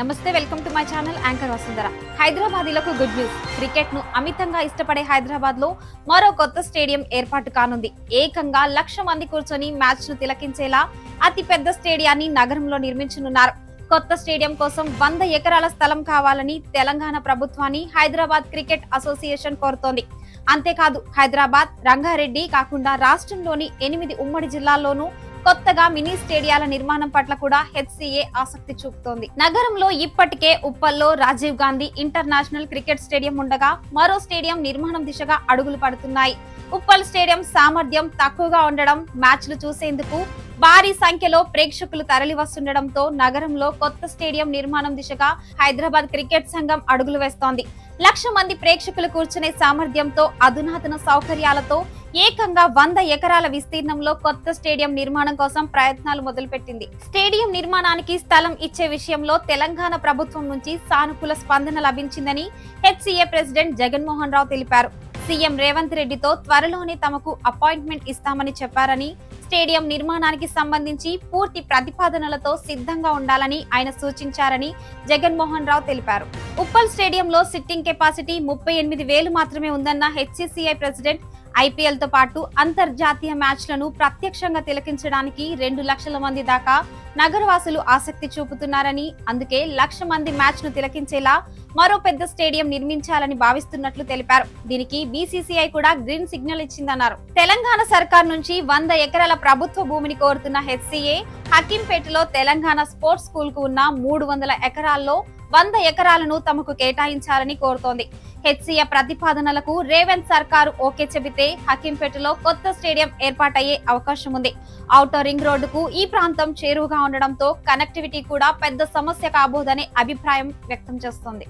నమస్తే welcome to my channel anchor Vasundhara. హైదరాబాదీలకు good news. క్రికెట్ను అమితంగా ఇష్టపడే హైదరాబాద్లో మరో కొత్త స్టేడియం ఏర్పాటు కానుంది. ఏకంగా లక్ష మంది కూర్చొని మ్యాచ్ను తిలకించేలా అతి పెద్ద స్టేడియాన్ని నగరంలో నిర్మించనున్నారు. కొత్త స్టేడియం కోసం వంద ఎకరాల స్థలం కావాలని తెలంగాణ ప్రభుత్వాన్ని హైదరాబాద్ క్రికెట్ అసోసియేషన్ కోరుతోంది. అంతేకాదు హైదరాబాద్ రంగారెడ్డి కాకుండా రాష్ట్రంలోని ఎనిమిది ఉమ్మడి జిల్లాల్లోనూ కొత్తగా మినీ స్టేడియాల నిర్మాణం పట్ల కూడా హెచ్సిఏ ఆసక్తి చూపుతోంది. నగరంలో ఇప్పటికే ఉప్పల్లో Rajiv Gandhi international cricket stadium ఉండగా మరో స్టేడియం నిర్మాణం దిశగా అడుగులు పడుతున్నాయి. ఉప్పల్ స్టేడియం సామర్థ్యం తక్కువగా ఉండడం మ్యాచ్లు చూసేందుకు భారీ సంఖ్యలో ప్రేక్షకులు తరలి వస్తుండటంతో నగరంలో కొత్త స్టేడియం నిర్మాణం దిశగా హైదరాబాద్ క్రికెట్ సంఘం అడుగులు వేస్తోంది. లక్ష మంది ప్రేక్షకులు కూర్చునే సామర్థ్యంతో అధునాతన సౌకర్యాలతో ఏకంగా వంద ఎకరాల విస్తీర్ణంలో కొత్త స్టేడియం నిర్మాణం కోసం ప్రయత్నాలు మొదలుపెట్టింది. స్టేడియం నిర్మాణానికి స్థలం ఇచ్చే విషయంలో తెలంగాణ ప్రభుత్వం నుంచి సానుకూల స్పందన లభించిందని హెచ్సిఏ ప్రెసిడెంట్ జగన్మోహన్ రావు తెలిపారు. సీఎం రేవంత్ రెడ్డితో త్వరలోనే తమకు అపాయింట్మెంట్ ఇస్తామని చెప్పారని స్టేడియం నిర్మాణానికి సంబంధించి పూర్తి ప్రతిపాదనలతో సిద్ధంగా ఉండాలని ఆయన సూచించారని జగన్మోహన్ రావు తెలిపారు. ఉప్పల్ స్టేడియంలో సిట్టింగ్ కెపాసిటీ ముప్పై ఎనిమిది వేలు మాత్రమే ఉందన్న హెచ్సిసిఐ ప్రెసిడెంట్ ఐపీఎల్తో పాటు అంతర్జాతీయ మ్యాచ్లను ప్రత్యక్షంగా తిలకించడానికి రెండు లక్షల మంది దాకా నగరవాసులు ఆసక్తి చూపుతున్నారని అందుకే లక్ష మంది మ్యాచ్ను తిలకించేలా మరో పెద్ద స్టేడియం నిర్మించాలని భావిస్తున్నట్లు తెలిపారు. దీనికి బీసీసీఐ కూడా గ్రీన్ సిగ్నల్ ఇచ్చిందన్నారు. తెలంగాణ సర్కార్ నుంచి వంద ఎకరాల ప్రభుత్వ భూమిని కోరుతున్న హెచ్సీఏ హకీంపేటలో తెలంగాణ స్పోర్ట్స్ స్కూల్కు ఉన్న మూడు వందల ఎకరాల్లో వంద ఎకరాలను తమకు కేటాయించాలని కోరుతోంది. హెచ్సిఏ ప్రతిపాదనలకు రేవంత్ సర్కారు ఓకే చెబితే హకీంపేటలో కొత్త స్టేడియం ఏర్పాటయ్యే అవకాశం ఉంది. ఔటర్ రింగ్ రోడ్డుకు ఈ ప్రాంతం చేరువుగా ఉండడంతో కనెక్టివిటీ కూడా పెద్ద సమస్య కాబోదనే అభిప్రాయం వ్యక్తం చేస్తోంది.